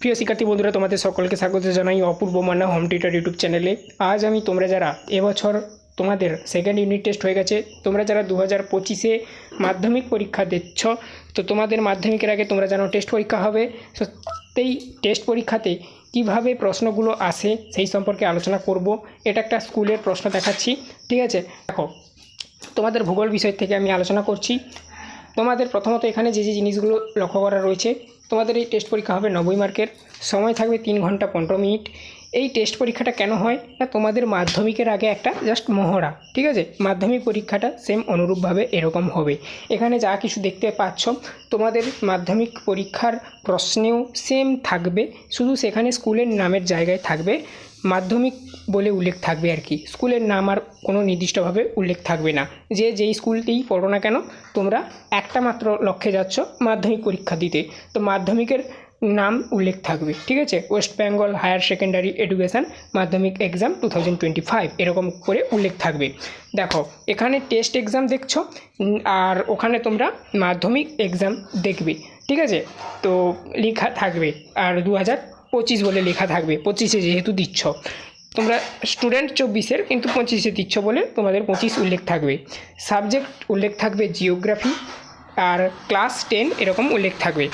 প্রিয় শিক্ষার্থী বন্ধুরা, তোমাদের সকলকে স্বাগত জানাই Apurba Manna home tutor YouTube চ্যানেলে। আজ আমি তোমরা যারা এবছর তোমাদের সেকেন্ড ইউনিট টেস্ট হয়ে গেছে, তোমরা যারা দু হাজার পঁচিশে মাধ্যমিক পরীক্ষা দিচ্ছ, তো তোমাদের মাধ্যমিকের আগে তোমরা জানো টেস্ট পরীক্ষা হবে। তো সেই টেস্ট পরীক্ষাতে কীভাবে প্রশ্নগুলো আসে সেই সম্পর্কে আলোচনা করব। এটা একটা স্কুলের প্রশ্ন দেখাচ্ছি, ঠিক আছে? দেখো, তোমাদের ভূগোল বিষয় থেকে আমি আলোচনা করছি। তোমাদের প্রথমত এখানে যে যে জিনিসগুলো লক্ষ্য করা রয়েছে তোমাদের এই টেস্ট পরীক্ষা হবে নব্বই মার্কের। সময় থাকবে তিন ঘণ্টা পনেরো মিনিট। এই টেস্ট পরীক্ষাটা কেন হয়? না, তোমাদের মাধ্যমিকের আগে একটা জাস্ট মহড়া, ঠিক আছে? মাধ্যমিক পরীক্ষাটা সেম অনুরূপভাবে এরকম হবে। এখানে যা কিছু দেখতে পাচ্ছ, তোমাদের মাধ্যমিক পরীক্ষার প্রশ্নেও সেম থাকবে। শুধু সেখানে স্কুলের নামের জায়গায় থাকবে। মাধ্যমিক বলে উল্লেখ থাকবে আর কি। স্কুলের নাম আর কোনো নির্দিষ্টভাবে উল্লেখ থাকবে না। যে যেই স্কুলতেই পড়ো না কেন, তোমরা একটা মাত্র লক্ষ্যে যাচ্ছ মাধ্যমিক পরীক্ষা দিতে। তো মাধ্যমিকের নাম উল্লেখ থাকবে, ঠিক আছে? West Bengal higher secondary education Madhyamik exam two thousand twenty five এরকম করে উল্লেখ থাকবে। দেখো, এখানে টেস্ট এক্সাম দেখছ আর ওখানে তোমরা মাধ্যমিক এক্সাম দেখবে, ঠিক আছে? তো লেখা থাকবে, আর দু হাজার পঁচিশ বলে লেখা থাকবে, পঁচিশে যেহেতু দিচ্ছ। তোমরা স্টুডেন্ট চব্বিশের কিন্তু পঁচিশে দিচ্ছ বলে তোমাদের পঁচিশ উল্লেখ থাকবে। সাবজেক্ট উল্লেখ থাকবে জিওগ্রাফি আর ক্লাস টেন এরকম উল্লেখ থাকবে।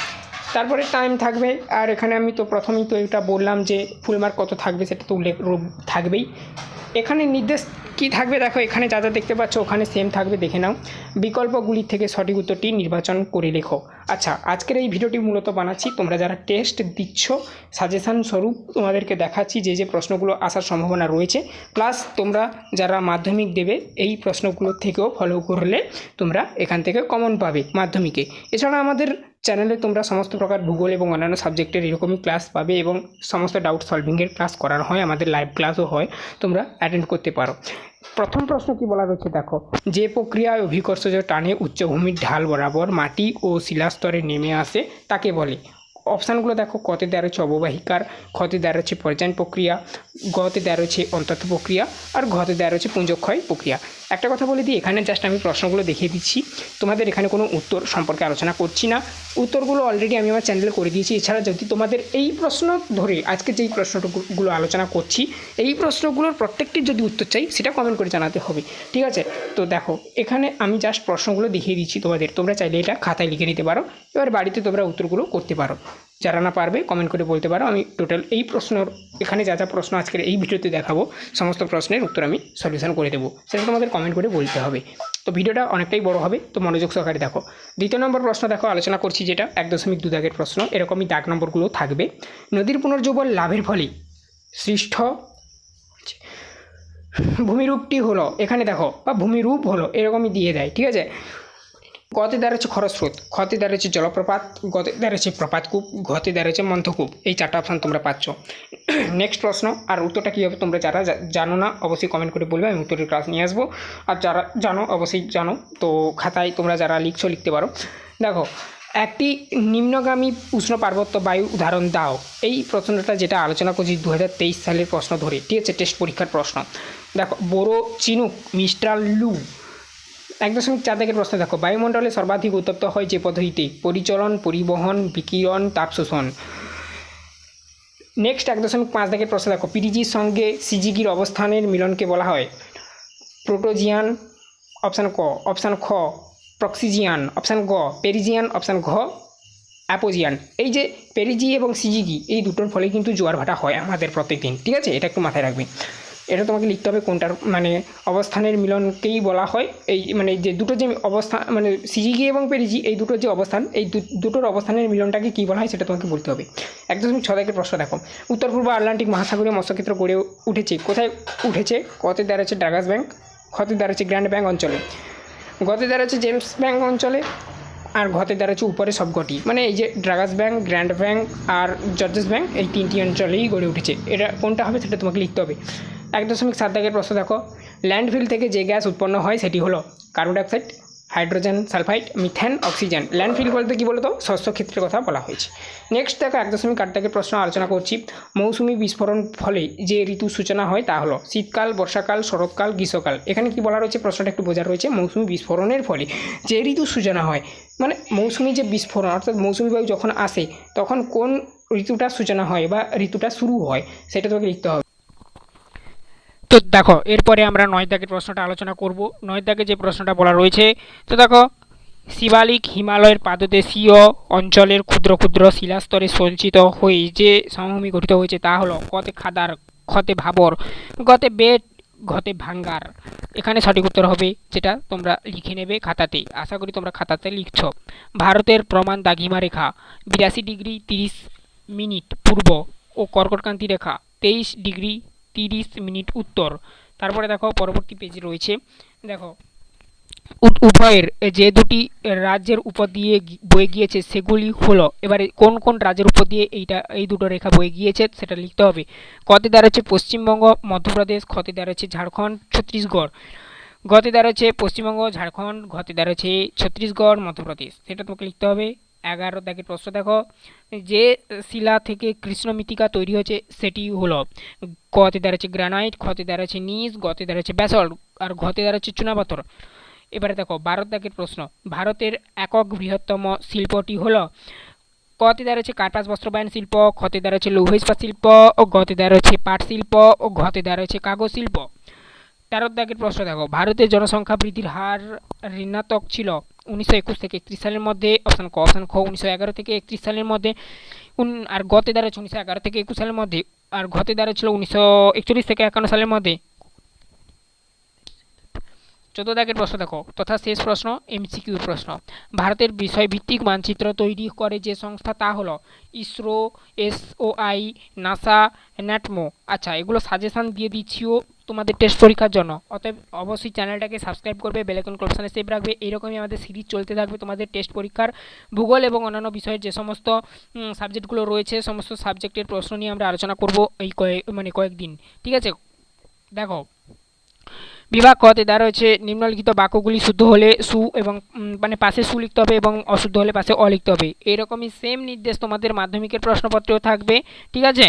তারপরে টাইম থাকবে। আর এখানে আমি তো প্রথমেই তো এটা বললাম যে ফুল মার্ক কত থাকবে সেটা তো উল্লেখ থাকবেই। এখানে নির্দেশ কি থাকবে দেখো, এখানে যা যা দেখতে পাচ্ছ ওখানে সেম থাকবে, দেখে নাও। বিকল্পগুলি থেকে সঠিক উত্তরটি নির্বাচন করে লেখো। আচ্ছা আজকের এই ভিডিওটি মূলত বানাচ্ছি, তোমরা যারা টেস্ট দিচ্ছ সাজেশান স্বরূপ তোমাদেরকে দেখাচ্ছি যে যে প্রশ্নগুলো আসার সম্ভাবনা রয়েছে। প্লাস তোমরা যারা মাধ্যমিক দেবে, এই প্রশ্নগুলো থেকেও ফলো করলে তোমরা এখান থেকে কমন পাবে মাধ্যমিকে। এছাড়া আমাদের চ্যানেলে তোমরা সমস্ত প্রকার ভূগোল এবং অন্যান্য সাবজেক্টের এরকমই ক্লাস পাবে এবং সমস্ত ডাউট সলভিংয়ের ক্লাস করানো হয়, আমাদের লাইভ ক্লাসও হয়, তোমরা অ্যাটেন্ড করতে পারো। প্রথম প্রশ্ন কি বলা রয়েছে দেখো, যে প্রক্রিয়ায় অভিকর্ষজ টানে উচ্চভূমির ঢাল বরাবর মাটি ও শিলাস্তরে নেমে আসে, তাকে বলে। অপশানগুলো দেখো কতে দেওয়া রয়েছে অববাহিকার, ক্ষতে দেওয়া রয়েছে পর্যায়ন প্রক্রিয়া, গতে দেওয়া রয়েছে অন্তত প্রক্রিয়া, আর ঘতে দেওয়া রয়েছে পুঞ্জক্ষয় প্রক্রিয়া। একটা কথা বলে দিই, এখানে জাস্ট আমি প্রশ্নগুলো দেখিয়ে দিচ্ছি। তোমাদের এখানে কোনো উত্তর সম্পর্কে আলোচনা করছি না। উত্তরগুলো অলরেডি আমি আমার চ্যানেলে করে দিয়েছি। এছাড়া যদি তোমাদের এই প্রশ্ন ধরে আজকে যেই প্রশ্নগুলো আলোচনা করছি, এই প্রশ্নগুলোর প্রত্যেকটির যদি উত্তর চাই, সেটা কমেন্ট করে জানাতে হবে। ঠিক আছে? তো দেখো, এখানে আমি জাস্ট প্রশ্নগুলো দেখিয়ে দিচ্ছি তোমাদের। তোমরা চাইলে এটা খাতায় লিখে নিতে পারো। এবার বাড়িতে তোমরা উত্তরগুলো করতে পারো। যারা না পারবে কমেন্ট করে বলতে পারো। আমি টোটাল এই প্রশ্নর, এখানে যা যা প্রশ্ন আজকের এই ভিডিওতে দেখাবো, সমস্ত প্রশ্নের উত্তর আমি সলিউশন করে দেবো। সেটা তোমাদের কমেন্ট করে বলতে হবে। তো ভিডিওটা অনেকটাই বড় হবে, তো মনোযোগ সহকারে দেখো। দ্বিতীয় নম্বর প্রশ্ন দেখো, আলোচনা করছি যেটা, এক দশমিক দু দাগের প্রশ্ন। এরকমই দাগ নম্বরগুলো থাকবে। নদীর পুনর্জীবন লাভের ফলে সৃষ্ট ভূমিরূপটি হলো, এখানে দেখো, বা ভূমিরূপ হলো, এরকমই দিয়ে দেয়, ঠিক আছে? গতে দাঁড়াচ্ছে খরস্রোত, ক্ষতে দাঁড়াচ্ছে জলপ্রপাত, গতে দাঁড়াচ্ছে প্রপাতকূপ, ঘতে দাঁড়াচ্ছে মন্থকূপ। এই চারটা অপশান তোমরা পাচ্ছ। নেক্সট প্রশ্ন, আর উত্তরটা কী হবে তোমরা যারা জানো না, অবশ্যই কমেন্ট করে বলবে, আমি উত্তরের ক্লাস নিয়ে আসব। আর যারা জানো, অবশ্যই জানো। তো খাতায় তোমরা যারা লিখছো, লিখতে পারো। দেখো, একটি নিম্নগামী উষ্ণ পার্বত্য বায়ু উদাহরণ দাও। এই প্রশ্নটা যেটা আলোচনা করছি দু হাজার তেইশ সালের প্রশ্ন ধরে, ঠিক আছে? টেস্ট পরীক্ষার প্রশ্ন। দেখো, বোরো চিনুক, মিস্টার লু এক দশমিক চার দাগের প্রশ্ন দেখো। বায়ুমণ্ডলে সর্বাধিক উত্তপ্ত হয় যে পদ্ধতিতে পরিচলন, পরিবহন, বিকিরণ, তাপ শোষণ। নেক্সট এক দশমিক পাঁচ দাগের প্রশ্ন দেখো। পিডিজির সঙ্গে সিজিগির অবস্থানের মিলনকে বলা হয়। প্রোটোজিয়ান, অপশান ক, অপশান খ, প্রক্সিজিয়ান, অপশান গ, পেরিজিয়ান, অপশান ঘ, অ্যাপোজিয়ান। এই যে পেরিজি এবং সিজিগি, এই দুটোর ফলে কিন্তু জোয়ার ভাটা হয় আমাদের প্রত্যেক দিন ঠিক আছে? এটা একটু মাথায় রাখবে এটা তোমাকে লিখতে হবে কোনটার মানে অবস্থানের মিলনকেই বলা হয়। এই মানে যে দুটো যে অবস্থান মানে সিজিগি এবং পেরিজি, এই দুটোর যে অবস্থান, এই দুটোর অবস্থানের মিলনটাকে কী বলা হয় সেটা তোমাকে বলতে হবে। এক দশমিক ছ দাগের প্রশ্ন দেখো। উত্তর, পূর্ব, আটলান্টিক মহাসাগরীয় মৎস্যক্ষেত্র গড়ে উঠেছে। কোথায় উঠেছে? কতে দাঁড়াচ্ছে ড্রাগাস ব্যাংক, ক্ষতে দাঁড়াচ্ছে গ্র্যান্ড ব্যাংক অঞ্চলে। গতে দাঁড়াচ্ছে জেমস ব্যাংক অঞ্চলে আর ঘতে দাঁড়াচ্ছে উপরে সবকটি। মানে এই যে ড্রাগাস ব্যাংক, গ্র্যান্ড ব্যাংক আর জর্জেস ব্যাংক, এই তিনটি অঞ্চলেই গড়ে উঠেছে। এটা কোনটা হবে সেটা তোমাকে লিখতে হবে। এক দশমিক সাত দাগের প্রশ্ন দেখো। ল্যান্ডফিল থেকে যে গ্যাস উৎপন্ন হয় সেটি হলো carbon dioxide hydrogen sulphide, methane, oxygen. Landfill বলতে কী বলতো? শস্য ক্ষেত্রের কথা বলা হয়েছে। নেক্সট দেখো, এক দশমিক আট দাগের প্রশ্ন আলোচনা করছি। মৌসুমি বিস্ফোরণ ফলে যে ঋতু সূচনা হয় তা হলো শীতকাল, বর্ষাকাল, শরৎকাল, গ্রীষ্মকাল। এখানে কি বলা রয়েছে? প্রশ্নটা একটু বোঝা রয়েছে। মৌসুমি বিস্ফোরণের ফলে যে ঋতু সূচনা হয় মানে মৌসুমি যে বিস্ফোরণ, অর্থাৎ মৌসুমি বায়ু যখন আসে, তখন কোন ঋতুটার সূচনা হয় বা ঋতুটা শুরু হয়, সেটা তোমাকে লিখতে হবে। তো দেখো, এরপরে আমরা নয় দাগের প্রশ্নটা আলোচনা করব। নয় দাগে যে প্রশ্নটা বলা রয়েছে, তো দেখো, শিবালিক হিমালয়ের পাদদেশীয় অঞ্চলের ক্ষুদ্র ক্ষুদ্র শিলাস্তরে সঞ্চিত হয়ে যে সমভূমি গঠিত হয়েছে তা হলো কতে খাদার ক্ষতে ভাবর, গতে বেট ঘতে ভাঙ্গার। এখানে সঠিক উত্তর হবে যেটা তোমরা লিখে নেবে খাতাতে। আশা করি তোমরা খাতাতে লিখছ। ভারতের প্রমাণ দাগিমা রেখা, বিরাশি ডিগ্রি তিরিশ মিনিট পূর্ব ও কর্কটকান্তি রেখা, তেইশ ডিগ্রি তিরিশ মিনিট উত্তর। তারপরে দেখো পরবর্তী পেজে রয়েছে। দেখো উভয়ের যে দুটি রাজ্যের উপর দিয়ে বয়ে গিয়েছে সেগুলি হলো, এবারে কোন কোন রাজ্যের উপর দিয়ে এইটা, এই দুটো রেখা বয়ে গিয়েছে সেটা লিখতে হবে। কতে দাঁড়াচ্ছে পশ্চিমবঙ্গ, মধ্যপ্রদেশ খতে দাঁড়াচ্ছে ঝাড়খণ্ড, ছত্তিশগড়। গতে দাঁড়াচ্ছে পশ্চিমবঙ্গ, ঝাড়খণ্ড ঘতে দাঁড়াচ্ছে ছত্তিশগড়, মধ্যপ্রদেশ। সেটা তোমাকে লিখতে হবে। এগারো দাগের প্রশ্ন, দেখো, যে শিলা থেকে কৃষ্ণ মৃত্তিকা তৈরি হয়েছে, সেটি হলো কতে দাঁড়াচ্ছে গ্রানাইট খতে দাঁড়াচ্ছে নিজ, গতে দাঁড়াচ্ছে ব্যাসল্ট, আর ঘতে দাঁড়াচ্ছে চুনাপাথর। এবারে দেখো ভারত দাগের প্রশ্ন, ভারতের একক বৃহত্তম শিল্পটি হলো কতে দাঁড়াচ্ছে কার্পাস, বস্ত্রবায়ন শিল্প খতে দাঁড়াচ্ছে লৌহ ইস্পাত শিল্প, ও গতে দাঁড়াচ্ছে পাট শিল্প, ও ঘতে দাঁড়াচ্ছে কাগজ শিল্প। তেরো দাগের প্রশ্ন দেখো। ভারতের জনসংখ্যা বৃদ্ধির হার ঋণাত্মক ছিল উনিশশো একুশ থেকে একত্রিশ সালের মধ্যে অপশান ক অপশান খ, উনিশশো এগারো থেকে একত্রিশ সালের মধ্যে আর গতে দাঁড়াচ্ছে উনিশশো এগারো থেকে একুশ সালের মধ্যে, আর ঘতে দাঁড়াচ্ছিল উনিশশো একচল্লিশ থেকে একান্ন সালের মধ্যে। চোদ্দ দাগের প্রশ্ন দেখো। তথা শেষ প্রশ্ন এমসিকিউ প্রশ্ন। ভারতের বিষয়ভিত্তিক মানচিত্র তৈরি করে যে সংস্থা, তা হলো ইসরো এসওআই নাসা, ন্যাটমো। আচ্ছা এগুলো সাজেশান দিয়ে দিচ্ছিও তোমাদের টেস্ট পরীক্ষার জন্য। অতএব অবশ্যই চ্যানেলটাকে সাবস্ক্রাইব করবে বেলেকন অপশানে সেভ রাখবে। এইরকমই আমাদের সিরিজ চলতে থাকবে তোমাদের টেস্ট পরীক্ষার ভূগোল এবং অন্যান্য বিষয়ের যে সমস্ত সাবজেক্টগুলো রয়েছে, সমস্ত সাবজেক্টের প্রশ্ন নিয়ে আমরা আলোচনা করব এই কয়েক মানে কয়েকদিন। ঠিক আছে? দেখো। বিভাগ কতে দ্বারা হচ্ছে নিম্নলিখিত বাক্যগুলি শুদ্ধ হলে সু এবং মানে পাশে সু লিখতে হবে এবং অশুদ্ধ হলে পাশে অ লিখতে হবে। এইরকমই সেম নির্দেশ তোমাদের মাধ্যমিকের প্রশ্নপত্রেও থাকবে, ঠিক আছে?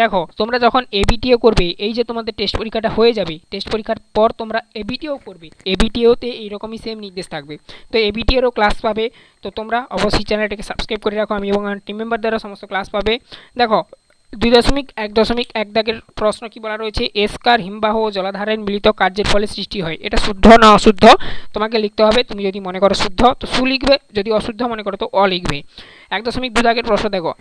দেখো, তোমরা যখন এবিটিও করবে, এই যে তোমাদের টেস্ট পরীক্ষাটা হয়ে যাবে টেস্ট পরীক্ষার পর তোমরা এবিটিও করবে। এবিটিওতে এইরকমই সেম নির্দেশ থাকবে। তো এবিটিএরও ক্লাস পাবে, তো তোমরা অবশ্যই চ্যানেলটাকে সাবস্ক্রাইব করে রাখো, আমি এবং টিম মেম্বার দ্বারা সমস্ত ক্লাস পাবে। দেখো দুই দশমিক এক দশমিক এক দাগের প্রশ্ন কি বলা রয়েছে? এসকার হিমবাহ ও জলাধারের মিলিত কার্যের ফলে সৃষ্টি হয়। এটা শুদ্ধ না অশুদ্ধ? তোমাকে লিখতে হবে, তুমি যদি মনে করো শুদ্ধ, তো সু লিখবে, যদি অশুদ্ধ মনে করো তো অ লিখবে। এক দশমিক দু দাগের প্রশ্ন দেখো।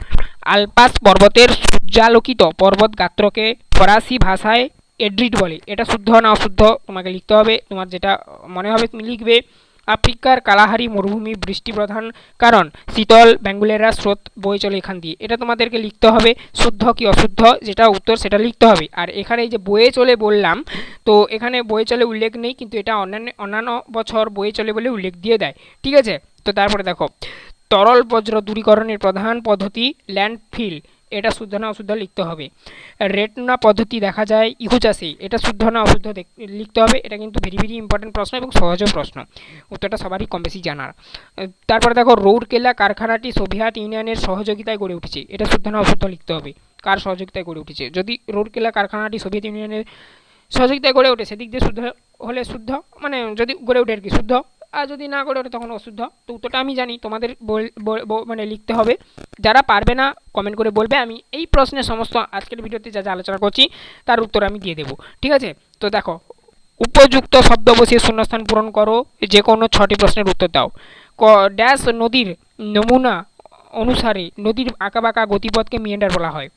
আলপাস পর্বতের সূর্যালোকিত পর্বত গাত্রকে ফরাসি ভাষায় এড্রিট বলে। এটা শুদ্ধ না অশুদ্ধ? তোমাকে লিখতে হবে, তোমার যেটা মনে হবে তুমি লিখবে। আফ্রিকার কালাহারি মরুভূমি বৃষ্টি প্রধান কারণ। শীতল ব্যাঙ্গুলেরা স্রোত বয়ে চলে এখান দিয়ে। এটা তোমাদেরকে লিখতে হবে, শুদ্ধ কি অশুদ্ধ? যেটা উত্তর সেটা লিখতে হবে। আর এখানে যে বয়ে চলে বললাম, তো এখানে বয়ে চলে উল্লেখ নেই, কিন্তু এটা অন্যান্য অন্যান্য বছর বয়ে চলে বলে উল্লেখ দিয়ে দেয়। ঠিক আছে? তো তারপরে দেখো, তরল বজ্র দূরীকরণের প্রধান পদ্ধতি ল্যান্ডফিল এটা শুদ্ধ না অশুদ্ধ লিখতে হবে। রেটনা পদ্ধতি দেখা যায় ইহু চাষে এটা শুদ্ধ না অশুদ্ধ লিখতে হবে, এটা কিন্তু ভেরি ভেরি ইম্পর্টেন্ট প্রশ্ন এবং সহজও প্রশ্ন। উত্তরটা সবারই কম বেশি জানার। তারপরে দেখো রৌরকেল্লা কারখানাটি সোভিয়েত ইউনিয়নের সহযোগিতায় গড়ে উঠেছে, এটা শুদ্ধ না অশুদ্ধ লিখতে হবে। কার সহযোগিতায় গড়ে উঠেছে? যদি রৌরকেল্লা কারখানাটি সোভিয়েত ইউনিয়নের সহযোগিতায় গড়ে ওঠে, সেদিক দিয়ে শুদ্ধ হলে শুদ্ধ? মানে যদি গড়ে ওঠে আর কি, শুদ্ধ? আর যদি না করে ওঠে তখন অশুদ্ধ। তো উত্তরটা আমি জানি, তোমাদের মানে লিখতে হবে। যারা পারবে না কমেন্ট করে বলবে। আমি এই প্রশ্নের সমস্ত আজকের ভিডিওতে যা যা আলোচনা করছি, তার উত্তর আমি দিয়ে দেবো। ঠিক আছে? তো দেখো, উপযুক্ত শব্দ বসিয়ে শূন্যস্থান পূরণ করো যে কোনো ছটি প্রশ্নের উত্তর দাও। ক ড্যাশ নদীর নমুনা অনুসারে নদীর আঁকা আঁকাবাঁকা গতিপথকে মিয়েন্ডার বলা হয়।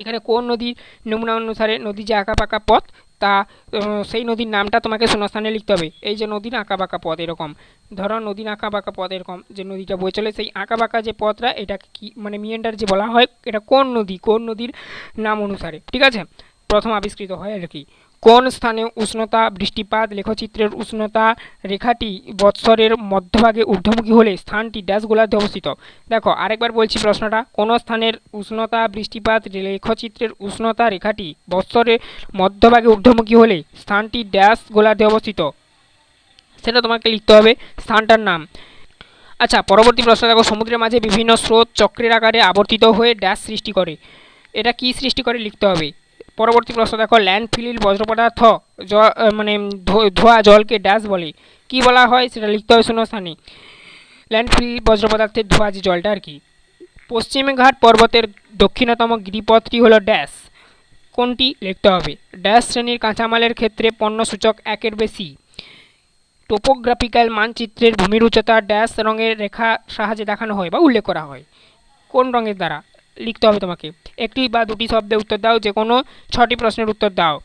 এখানে কোন নদীর নমুনা অনুসারে নদীর যে আঁকা আঁকাবাঁকা পথ তা সেই নদীর নামটা তোমাকে শূন্যস্থানে লিখতে হবে। এই যে নদীর আঁকা বাঁকা পথ এরকম। ধরো নদীর আঁকা বাঁকা পথ এরকম, যে নদীটা বয়ে চলে, সেই আঁকা বাঁকা যে পথটা এটা কি মানে মিয়েন্ডার যে বলা হয়, এটা কোন নদী? কোন নদীর নাম অনুসারে, ঠিক আছে? প্রথম আবিষ্কৃত হয় আর কি। কোন স্থানে উষ্ণতা বৃষ্টিপাত লেখচিত্রের উষ্ণতা রেখাটি বৎসরের মধ্যভাগে ঊর্ধ্বমুখী হলে স্থানটি ড্যাশ গোলার্ধে অবস্থিত? দেখো, আরেকবার বলছি প্রশ্নটা। কোন স্থানের উষ্ণতা বৃষ্টিপাত লেখচিত্রের উষ্ণতা রেখাটি বৎসরের মধ্যভাগে ঊর্ধ্বমুখী হলে স্থানটি ড্যাশ গোলার্ধে অবস্থিত? সেটা তোমাকে লিখতে হবে স্থানটার নাম। আচ্ছা পরবর্তী প্রশ্ন। দেখো, সমুদ্রের মাঝে বিভিন্ন স্রোত চক্রের আকারে আবর্তিত হয়ে ড্যাশ সৃষ্টি করে। এটা কি সৃষ্টি করে? লিখতে হবে। পরবর্তী প্রশ্ন, দেখো, ল্যান্ডফিলিল বজ্র পদার্থ মানে ধোয়া জলকে ড্যাশ বলে। কি বলা হয় সেটা লিখতে হবে শূন্যস্থানে। ল্যান্ডফিল বজ্র পদার্থের ধোয়া যে জলটা আর কি। পশ্চিমঘাট পর্বতের দক্ষিণতম গিরিপথটি হলো ড্যাশ। কোনটি লিখতে হবে? ড্যাশ শ্রেণির কাঁচামালের ক্ষেত্রে পণ্য সূচক একের বেশি। টোপোগ্রাফিক্যাল মানচিত্রের ভূমির উচ্চতা ড্যাশ রঙের রেখা সাহায্যে দেখানো হয় বা উল্লেখ করা হয়। কোন রঙের দ্বারা? লিখতে হবে তোমাকে। একটি বা দুটি শব্দে উত্তর দাও যে কোনো ছটি প্রশ্নের উত্তর দাও।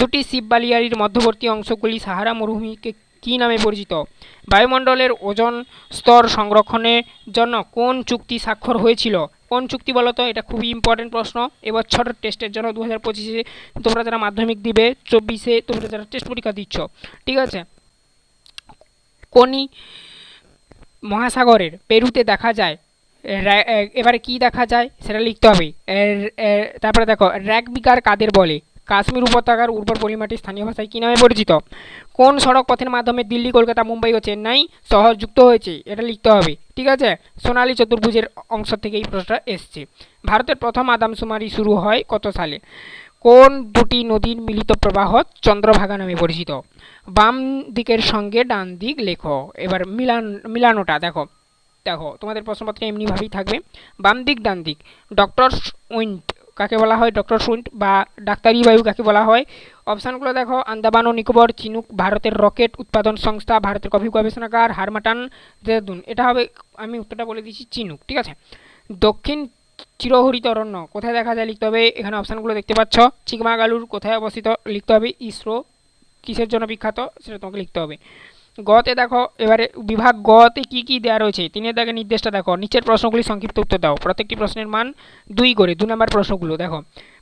দুটি শিববালিয়ারির মধ্যবর্তী অংশগুলি সাহারা মরুভূমিকে কী নামে পরিচিত? বায়ুমণ্ডলের ওজন স্তর সংরক্ষণের জন্য কোন চুক্তি স্বাক্ষর হয়েছিল? কোন চুক্তি বলো তো এটা খুবই ইম্পর্টেন্ট প্রশ্ন। এবছর টেস্টের জন্য দু হাজার পঁচিশে তোমরা যারা মাধ্যমিক দিবে, চব্বিশে তোমরা যারা টেস্ট পরীক্ষা দিচ্ছ, ঠিক আছে? কোনি মহাসাগরের পেরুতে দেখা যায় এবারে কি দেখা যায় সেটা লিখতে হবে। তারপরে দেখো র্যাক বিকার কাদের বলে? কাশ্মীর উপত্যকার উর্বর পলিমাটি স্থানীয় ভাষায় কী নামে পরিচিত? কোন সড়ক পথের মাধ্যমে দিল্লি, কলকাতা, মুম্বাই ও চেন্নাই শহর যুক্ত হয়েছে? এটা লিখতে হবে। ঠিক আছে? সোনালী চতুর্ভুজের অংশ থেকে এই প্রশ্নটা এসছে। ভারতের প্রথম আদমশুমারি শুরু হয় কত সালে? কোন দুটি নদীর মিলিত প্রবাহ চন্দ্রভাগা নামে পরিচিত? বাম দিকের সঙ্গে ডান দিক লেখো। এবার মিলান, মিলানোটা দেখো। দেখো, তোমাদের প্রশ্নপত্রে এমনিভাবেই থাকবে। বাম দিক, ডান দিক। ডক্টর উইন্ট, কাকে বলা হয়? ডক্টর সুইন্ট বা ডাক্তারি বায়ু কাকে বলা হয়? অপশানগুলো দেখো, আন্দামান ও নিকোবর, চিনুক, ভারতের রকেট উৎপাদন সংস্থা, ভারতের কফি গবেষণাগার, হারমাটান দেহরাদুন এটা হবে, আমি উত্তরটা বলে দিচ্ছি, চিনুক, ঠিক আছে? দক্ষিণ চিরহরিত অরণ্য কোথায় দেখা যায় লিখতে হবে? এখানে অপশানগুলো দেখতে পাচ্ছ। চিকমাগালুর কোথায় অবস্থিত? লিখতে হবে, ইসরো। কিসের জন্য বিখ্যাত? সেটা তোমাকে লিখতে হবে। গতে দেখো, এবারে বিভাগ গতে কি কি দেওয়া রয়েছে? তিনের দাগে নির্দেশটা দেখো, নিচের প্রশ্নগুলি সংক্ষিপ্ত উত্তর দাও। প্রত্যেকটি প্রশ্নের মান দুই করে, দু নম্বর প্রশ্নগুলো দেখো।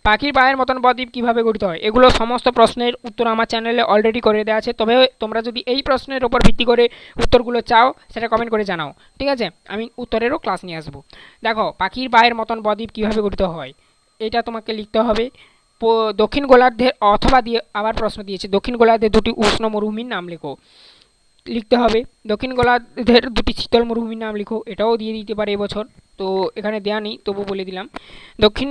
পাখির পায়ের মতন বদ্বীপ কীভাবে গঠিত হয়? এগুলো সমস্ত প্রশ্নের উত্তর আমার চ্যানেলে অলরেডি করে দেওয়া আছে। তবে তোমরা যদি এই প্রশ্নের ওপর ভিত্তি করে উত্তরগুলো চাও, সেটা কমেন্ট করে জানাও। ঠিক আছে? আমি উত্তরেরও ক্লাস নিয়ে আসব। দেখো, পাখির পায়ের মতন বদ্বীপ কীভাবে গঠিত হয়? এটা তোমাকে লিখতে হবে। দক্ষিণ গোলার্ধের অথবা দিয়ে আবার প্রশ্ন দিয়েছে। দক্ষিণ গোলার্ধের দুটি উষ্ণ মরুভূমির নাম লেখো। লিখতে হবে। দক্ষিণ গোলার্ধের দুটি শীতল মরুভূমির নাম লিখো, এটাও দিয়ে দিতে পারে এবছর। তো এখানে দেওয়া নেই তবু বলে দিলাম। দক্ষিণ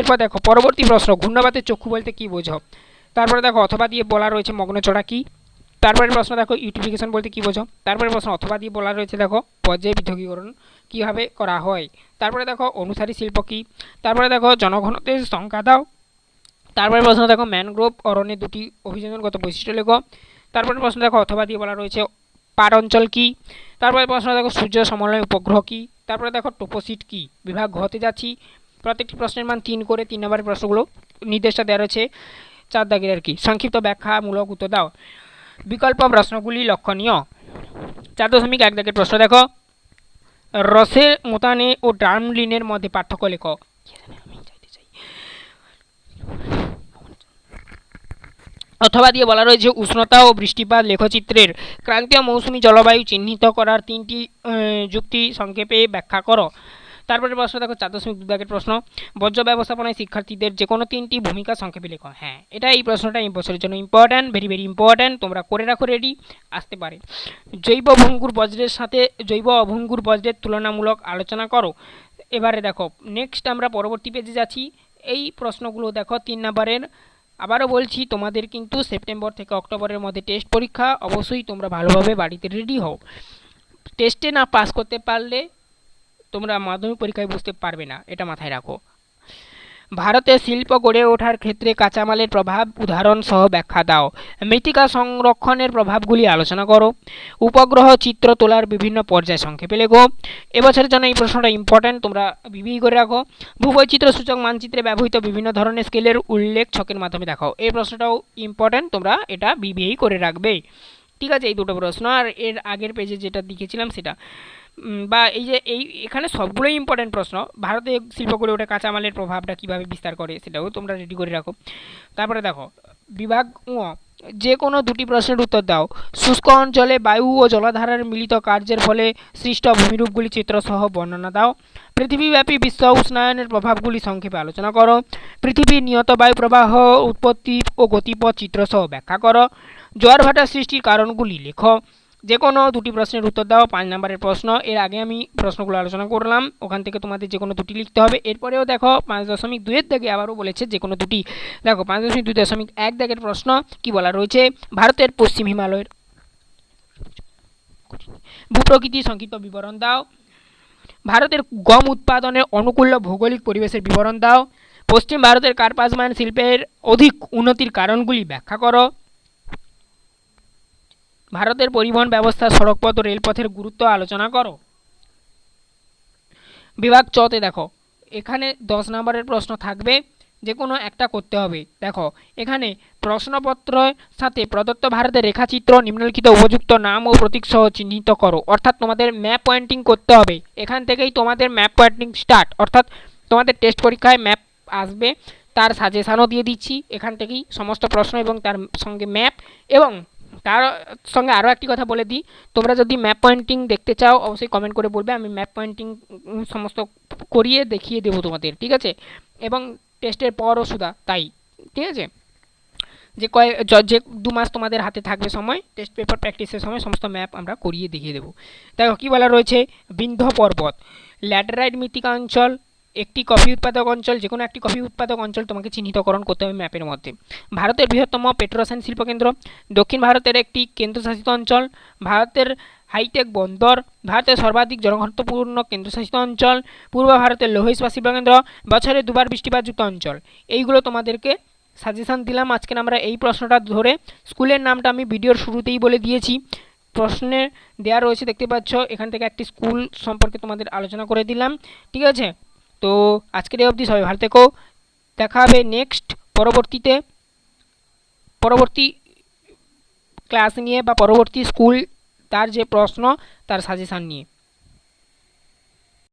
এরপর দেখো, পরবর্তী প্রশ্ন, ঘূর্ণাবাতের চক্ষু বলতে কী বোঝো তারপরে দেখো, অথবা দিয়ে বলা রয়েছে মগ্নচড়া কী? তারপরে প্রশ্ন দেখো, ইউটিফিকেশন বলতে কী বোঝো তারপরে প্রশ্ন, অথবা দিয়ে বলা রয়েছে দেখো, পর্যায় পৃথকীকরণ কীভাবে করা হয়? তারপরে দেখো, অনুসারী শিল্প কী? তারপরে দেখো, জনঘনত্বের সংখ্যা দাও। তারপরে প্রশ্ন দেখো, ম্যানগ্রোভ অরণ্যের দুটি অভিযোজনগত বৈশিষ্ট্য লেখো। তারপরে প্রশ্ন দেখো, অথবা দিয়ে বলা রয়েছে পাট অঞ্চল কী? তারপরে প্রশ্ন দেখো, সূর্য সমন্বয় উপগ্রহ কী? তারপরে দেখো, টোপোসিট কী? বিভাগ ঘতে যাচ্ছি। প্রত্যেকটি প্রশ্নের মান তিন করে তিন নম্বরের প্রশ্নগুলো নির্দেশটা দেওয়া রয়েছে। চার দাগের আর কি? সংক্ষিপ্ত ব্যাখ্যামূলক উত্তর দাও। বিকল্প প্রশ্নগুলি লক্ষণীয়। চার দশমিক এক দাগের প্রশ্ন দেখো। রসের মোতানে ও ডার্মলিনের মধ্যে পার্থক্য লেখো। অথবা দিয়ে বলা রয়েছে উষ্ণতা ও বৃষ্টিপাত লেখচিত্রের ক্রান্তীয় মৌসুমী জলবায়ু চিহ্নিত করার তিনটি যুক্তি সংক্ষেপে ব্যাখ্যা করো। তারপরে প্রশ্ন দেখো চার দশমিক দু দাগের প্রশ্ন, বর্জ্য ব্যবস্থাপনায় শিক্ষার্থীদের যে কোনো তিনটি ভূমিকা সংক্ষেপে লেখো। হ্যাঁ এটা এই প্রশ্নটা এই বছরের জন্য ইম্পর্ট্যান্ট ভেরি ভেরি ইম্পর্ট্যান্ট তোমরা করে রাখো রেডি আসতে পারে। জৈব ভঙ্গুর বজ্রের সাথে জৈব অভঙ্গুর বজ্রের তুলনামূলক আলোচনা করো। এবারে দেখো নেক্সট আমরা পরবর্তী পেজে যাচ্ছি। এই প্রশ্নগুলো দেখো, তিন নাম্বারের আবারও বলছি, তোমাদের কিন্তু সেপ্টেম্বর থেকে অক্টোবরের মধ্যে টেস্ট পরীক্ষা। অবশ্যই তোমরা ভালোভাবে বাড়িতে রেডি হও। টেস্টে না পাস করতে পারলে তোমরা মাধ্যমিক পরীক্ষায় বুঝতে পারবে না, এটা মাথায় রাখো। ভারতে শিল্প গড়ে ওঠার ক্ষেত্রে কাঁচামালের প্রভাব উদাহরণ সহ ব্যাখ্যা দাও। মৃত্তিকা সংরক্ষণের প্রভাবগুলি আলোচনা করো। উপগ্রহ চিত্র তোলার বিভিন্ন পর্যায় সংক্ষেপে লেখো। এবছরের জন্য এই প্রশ্নটা ইম্পর্ট্যান্ট তোমরা বিবিই করে রাখো। ভূবৈচিত্র্য সূচক মানচিত্রে ব্যবহৃত বিভিন্ন ধরনের স্কেলের উল্লেখ ছকের মাধ্যমে দেখাও। এই প্রশ্নটাও ইম্পর্ট্যান্ট তোমরা এটা বিবিএই করে রাখবে। ঠিক আছে, এই দুটো প্রশ্ন। আর এর আগের পেজে যেটা লিখেছিলাম সেটা। বা এই যে এই, এখানে সবগুলোই ইম্পর্ট্যান্ট প্রশ্ন। ভারতে শিল্প গড়ে ওঠে কাঁচামালের প্রভাবটা কীভাবে বিস্তার করে সেটাও তোমরা রেডি করে রাখো। তারপরে দেখো, বিভাগ যে কোনো দুটি প্রশ্নের উত্তর দাও। শুষ্ক অঞ্চলে বায়ু ও জলাধারার মিলিত কার্যের ফলে সৃষ্ট ভূমিরূপগুলি চিত্রসহ বর্ণনা দাও। পৃথিবীব্যাপী বিশ্ব উষ্ণায়নের প্রভাবগুলি সংক্ষেপে আলোচনা করো। পৃথিবীর নিয়ত বায়ু প্রবাহ, উৎপত্তি ও গতিপথ চিত্রসহ ব্যাখ্যা করো। জোয়ার ভাটা সৃষ্টির কারণগুলি লেখো। যে কোনো দুটি প্রশ্নের উত্তর দাও, পাঁচ নম্বরের প্রশ্ন। এর আগে আমি প্রশ্নগুলো আলোচনা করলাম। ওখান থেকে তোমাদের যে কোনো দুটি লিখতে হবে। এরপরেও দেখো, পাঁচ দশমিক দুইয়ের দাগে আবারও বলেছে যে কোনো দুটি। দেখো, পাঁচ দশমিক দুই দশমিক এক দাগের প্রশ্ন। কি বলা রয়েছে? ভারতের পশ্চিম হিমালয়ের ভূপ্রকৃতির সংক্ষিপ্ত বিবরণ দাও। ভারতের গম উৎপাদনের অনুকূল ভৌগোলিক পরিবেশের বিবরণ দাও। পশ্চিম ভারতের কার্পাসমান শিল্পের অধিক উন্নতির কারণগুলি ব্যাখ্যা করো। ভারতের পরিবহন ব্যবস্থা সড়কপথ ও রেলপথের গুরুত্ব আলোচনা করো। বিভাগ চতে দেখো, এখানে দশ নম্বরের প্রশ্ন থাকবে যে কোনো একটা করতে হবে। দেখো, এখানে প্রশ্নপত্রের সাথে প্রদত্ত ভারতের রেখাচিত্র, নিম্নলিখিত উপযুক্ত নাম ও প্রতীক সহ চিহ্নিত করো। অর্থাৎ তোমাদের ম্যাপ পয়েন্টিং করতে হবে। এখান থেকেই তোমাদের ম্যাপ পয়েন্টিং স্টার্ট। অর্থাৎ তোমাদের টেস্ট পরীক্ষায় ম্যাপ আসবে, তার সাজেশানও দিয়ে দিচ্ছি। এখান থেকেই সমস্ত প্রশ্ন এবং তার সঙ্গে ম্যাপ এবং তার সঙ্গে আরও একটি কথা বলে দিই। তোমরা যদি ম্যাপ পয়েন্টিং দেখতে চাও, অবশ্যই কমেন্ট করে বলবে। আমি ম্যাপ পয়েন্টিং সমস্ত করিয়ে দেখিয়ে দেবো তোমাদের, ঠিক আছে? এবং টেস্টের পরও সুদা, তাই, ঠিক আছে? যে কয়, য- দু মাস তোমাদের হাতে থাকবে সময় টেস্ট পেপার প্র্যাকটিসের সময় সমস্ত ম্যাপ আমরা করিয়ে দেখিয়ে দেবো। দেখো, কী বলা রয়েছে? বিন্ধ্য পর্বত, ল্যাটেরাইট মৃত্তিকা অঞ্চল একটি কফি উৎপাদক অঞ্চল যে কোনো একটি কফি উৎপাদক অঞ্চল তোমাকে চিহ্নিতকরণ করতে হবে ম্যাপের মধ্যে। ভারতের বৃহত্তম পেট্রোরসায়ন শিল্পকেন্দ্র, দক্ষিণ ভারতের একটি কেন্দ্রশাসিত অঞ্চল, ভারতের হাইটেক বন্দর, ভারতের সর্বাধিক জনঘনত্বপূর্ণ কেন্দ্রশাসিত অঞ্চল, পূর্ব ভারতের লৌহ ইস্পাত শিল্পকেন্দ্র, বছরে দুবার বৃষ্টিপাতযুক্ত অঞ্চল। এইগুলো তোমাদেরকে সাজেশান দিলাম। আজকে আমরা এই প্রশ্নটা ধরে স্কুলের নামটা আমি ভিডিওর শুরুতেই বলে দিয়েছি। প্রশ্নে দেওয়া রয়েছে, দেখতে পাচ্ছ, এখান থেকে একটি স্কুল সম্পর্কে তোমাদের আলোচনা করে দিলাম। ঠিক আছে? তো আজকের এই অবধি সবাই ভালো থেকো। দেখা হবে নেক্সট পরবর্তীতে। পরবর্তী ক্লাস নিয়ে বা পরবর্তী স্কুল তার যে প্রশ্ন, তার সাজেশান নিয়ে।